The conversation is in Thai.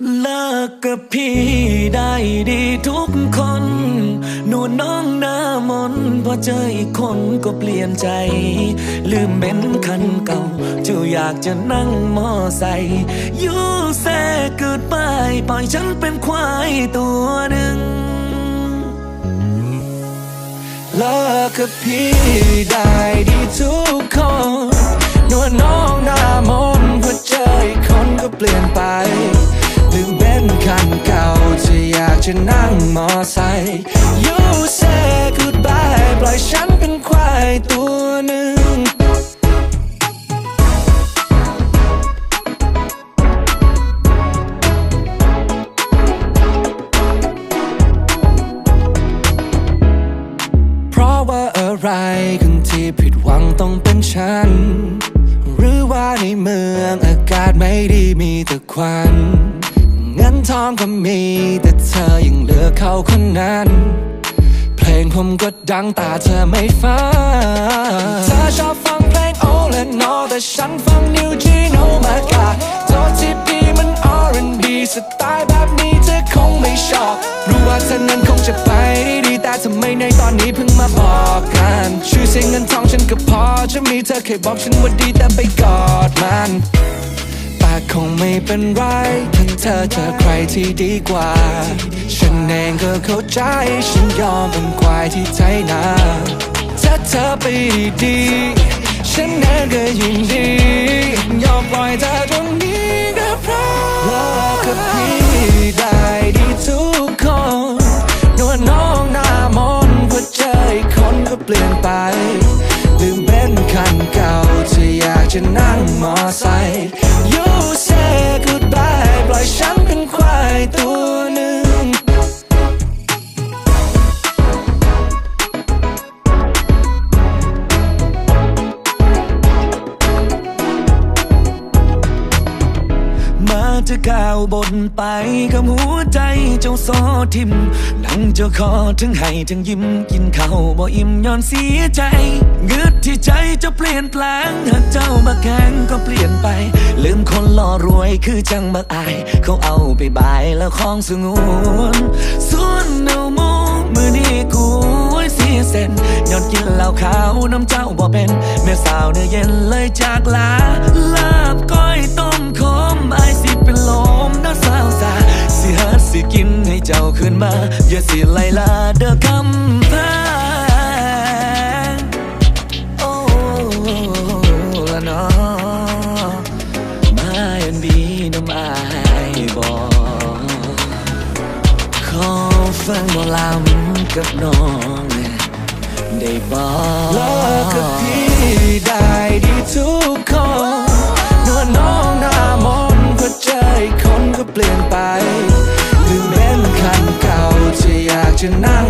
เลิกกับพี่ได้ดีทุกคน หนูน้องหน้ามนพอเจออีกคนก็เปลี่ยนใจ ลืมเบนคันเก่าจ้าอยากจะนั่งมอไซค์ยูแซเกิดไปปล่อยฉันเป็นควายตัวหนึ่งเลิกกับพี่ได้ดีทุก มอไซค์ You say goodbye ปล่อยฉันเป็นควายตัวหนึ่ง เพราะว่าอะไรคนที่ผิดหวังต้องเป็นฉัน หรือว่าในเมืองอากาศไม่ดีมีแต่ควันเงิน ทองก็มี แต่เธอยังเหลือเขาคนนั้น เพลงผมก็ดังแต่เธอไม่ฟังเธอชอบฟังเพลงโอและนอแต่ฉันฟังนิวจีโนมากาโทษที่ดีมัน R&B สไตล์แบบนี้เธอคงไม่ชอบ รู้ว่าเธอนั้นคงจะไปได้ดี แต่ทำไมในตอนนี้เพิ่งมาบอกกัน ชื่อเสียงเงินทองฉันก็พอ จะมีเธอเคยบอกฉันว่าดีแต่ไปกอดมัน คงไม่เป็นไร ถ้าเธอเจอใครที่ดีกว่า ฉันเองก็เข้าใจ ฉันยอมเป็นควายที่ใจนาถ้าเธอไปดีฉันเองก็ยินดี ยอมปล่อยเธอตรงนี้ก็เพราะเลิกกับพี่ได้ดีทุกคนนวลน้องหน้ามนพอเจออีกคนก็เปลี่ยนไปลืมเป็นคันเก่าที่อยากจะนั่งมอไซค์ ตัวหนึ่งมาจะก้าวบนไปกับหัวใจเจ้าซอทิม นั่งเจ้าคอทั้งให้ทั้งยิ้มกินข้าวบ่อิ่มย้อนเสียใจเงืดที่ ใจจะเปลี่ยนแปลงหากเจ้ามาแกล้งก็เปลี่ยนไป ลืมคนหล่อรวยคือจังบักอาย เขาเอาไปบายแล้วของสงวนส่วนเนาโมมือนี้กูเสียเส้นย้อนกินเหล้าขาวน้ำเจ้าบ่เป็น แม่สาวเนื้อเย็นเลยจากลา ลาบก้อยต้มขมไอสิเป็นลมน้าสาวสาสิหัดสิกินให้เจ้าขึ้นมา อย่าสิไล่ลาเด้อคำแพ ฟังหมอลำกับน้องได้บอกเลิกกับพี่ได้ดีทุกคนนวลน้องหน้ามนต์พอเจอคนก็เปลี่ยนไปลืมเบ้นคันเก่าที่อยากจะนั่ง